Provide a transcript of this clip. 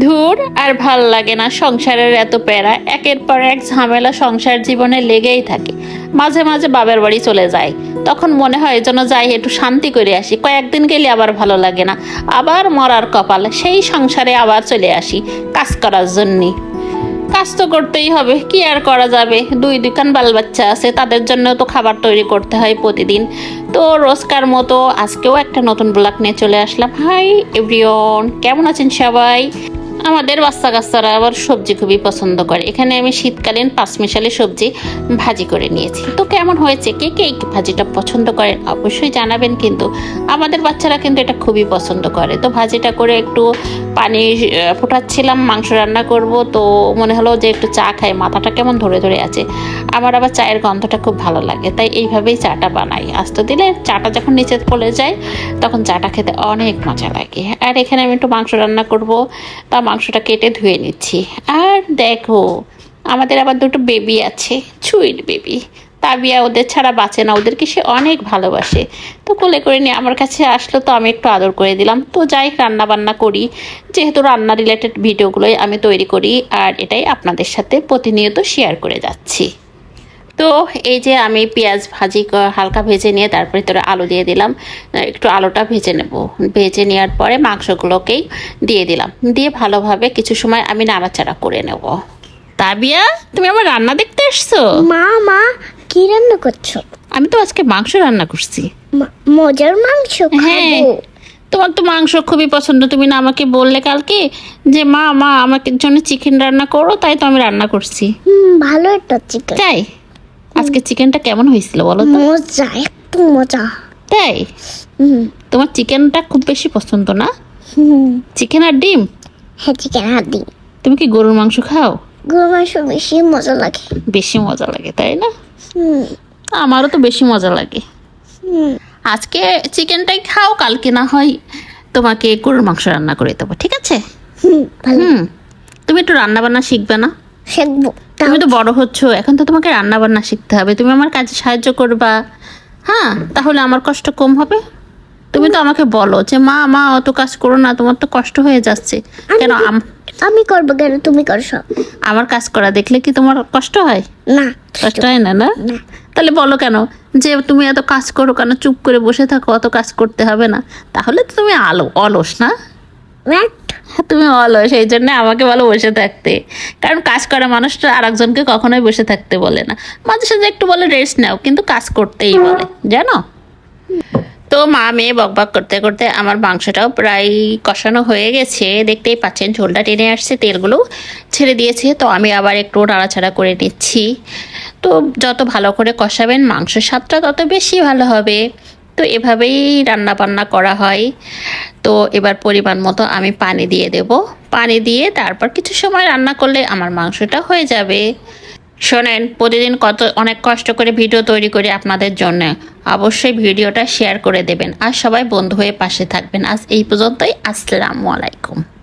ধুর আর ভালো লাগে না সংসারের এত প্যারা। একের পর এক ঝামেলা সংসার জীবনে লেগেই থাকে। মাঝে মাঝে বাবার বাড়ি চলে যায়। তখন মনে হয় যেন যাই, একটু শান্তি করে আসি। কয়েকদিন গেলে আবার ভালো লাগে না। আবার মরার কপাল। সেই সংসারে আবার চলে আসি কাজ করার জন্যে। কাজ তো করতেই হবে, কি আর করা যাবে? দুই দুকান বাল বাচ্চা আছে, তাদের জন্য তো খাবার তৈরি করতে হয় প্রতিদিন। তো রোজকার মতো আজকেও একটা নতুন ব্লগ নিয়ে চলে আসলাম। হাই এভরিওন, কেমন আছেন সবাই? আমাদের বাচ্চা কাচ্চারা আবার সবজি খুবই পছন্দ করে। এখানে আমি শীতকালীন পাঁচমিশালি সবজি ভাজি করে নিয়েছি। তো কেমন হয়েছে? কে কে এই ভাজিটা পছন্দ করেন অবশ্যই জানাবেন কিন্তু আমাদের বাচ্চারা কিন্তু এটা খুবই পছন্দ করে। তো ভাজিটা করে একটু পানি ফোটাচ্ছিলাম, মাংস রান্না করব, তো মনে হলো যে একটু চা খাই। মাথাটা কেমন ধরে ধরে আছে। আমার আবার চায়ের গন্ধটা খুব ভালো লাগে, তাই এইভাবেই চাটা বানাই। আস্তে দিলে চাটা যখন নিচে পড়ে যায়, তখন চাটা খেতে অনেক মজা লাগে। আর এখানে আমি একটু মাংস রান্না করব। তা মাংসটা কেটে ধুয়ে নিচ্ছি। আর দেখো, আমাদের আবার দুটো বেবি আছে সুইট বেবি তাবিয়া ওদের ছাড়া বাঁচে না, ওদেরকে সে অনেক ভালোবাসে। তো কোলে করে নিয়ে আমার কাছে আসলো, তো আমি একটু আদর করে দিলাম। তো যাই রান্না বান্না করি। যেহেতু রান্না রিলেটেড ভিডিওগুলোই আমি তৈরি করি, আর এটাই আপনাদের সাথে প্রতিনিয়ত শেয়ার করে যাচ্ছি। তো এই যে আমি পেঁয়াজ ভাজি হালকা ভেজে নিয়ে তারপর ভিতরে আলু দিয়ে দিলাম। একটু আলুটা ভেজে নেব। ভেজে নেওয়ার পরে মাংসগুলোকেই দিয়ে দিলাম। দিয়ে ভালোভাবে কিছু সময় আমি নাড়াচাড়া করে নেব। তাবিয়া তুমি আমার রান্না দেখতে এসছো মা মা কি রান্না করছ? আমি তো আজকে মাংস রান্না করছি। মজার মাংস হ্যাঁ খাব তোমার তো মাংস খুবই পছন্দ। তুমি না আমাকে বললে কালকে যে মা মা আমাকে জন্য চিকেন রান্না করো তাই তো আমি রান্না করছি। হুম ভালো একটা চিকেন তাই? আজকে চিকেনটা কেমন হয়েছিল বলো তো? মজা একটু মজা। তাই? হুম। তোমার চিকেনটা খুব বেশি পছন্দ না? হুম। চিকেন আর ডিম? হ্যাঁ চিকেন আর ডিম। তুমি কি গরুর মাংস খাও? গরুর মাংস বেশি মজা লাগে। বেশি মজা লাগে তাই না? হুম। আমারও তো বেশি মজা লাগে। আজকে চিকেনটাই খাও কালকে না হয় তোমাকে গরুর মাংস রান্না করে দেবো ঠিক আছে? হুম তুমি একটু রান্না বান্না শিখবে না? শিখব। তুমি তো বড় হচ্ছ এখন তো তোমাকে রান্না বান্না শিখতে হবে। তুমি আমার কাজে সাহায্য করবা। হ্যাঁ তাহলে আমার কষ্ট কম হবে। তুমি তো আমাকে বলো যে মা মা অত কাজ করো না তোমার তো কষ্ট হয়ে যাচ্ছে। কেন আম- করব কেন? তুমি করছ আমার কাজ করা দেখলে কি তোমার কষ্ট হয়? না কষ্ট হয় না না? তাহলে বলো কেন? যে তুমি এত কাজ করো কেন? চুপ করে বসে থাকো অত কাজ করতে হবে না। তাহলে তো তুমি আলো অলস না তুমি অলস সেই জন্য আমাকে বলো বসে থাকতে। কারণ কাজ করা মানুষটা আর একজনকে কখনোই বসে থাকতে বলে না। মাঝে সাঝে একটু বলে রেস্ট নাও কিন্তু কাজ করতেই বলে জানো? তো মা মেয়ে বকবক করতে করতে আমার মাংসটাও প্রায় কষানো হয়ে গেছে। দেখতেই পাচ্ছেন ঝোলটা টেনে আসছে তেলগুলো ছেড়ে দিয়েছে। তো আমি আবার একটু নাড়াচাড়া করে নিচ্ছি। তো যত ভালো করে কষাবেন মাংসের স্বাদটা তত বেশি ভালো হবে। তো এভাবেই রান্না বান্না করা হয়। তো এবার পরিমাণ মতো আমি পানি দিয়ে দেব। পানি দিয়ে তারপর কিছু সময় রান্না করলে আমার মাংসটা হয়ে যাবে। শোনেন, প্রতিদিন কত, অনেক কষ্ট করে ভিডিও তৈরি করে আপনাদের জন্য। অবশ্যই ভিডিওটা শেয়ার করে দেবেন। আর সবাই বন্ধু হয়ে পাশে থাকবেন। আজ এই পর্যন্তই। আসসালামু আলাইকুম।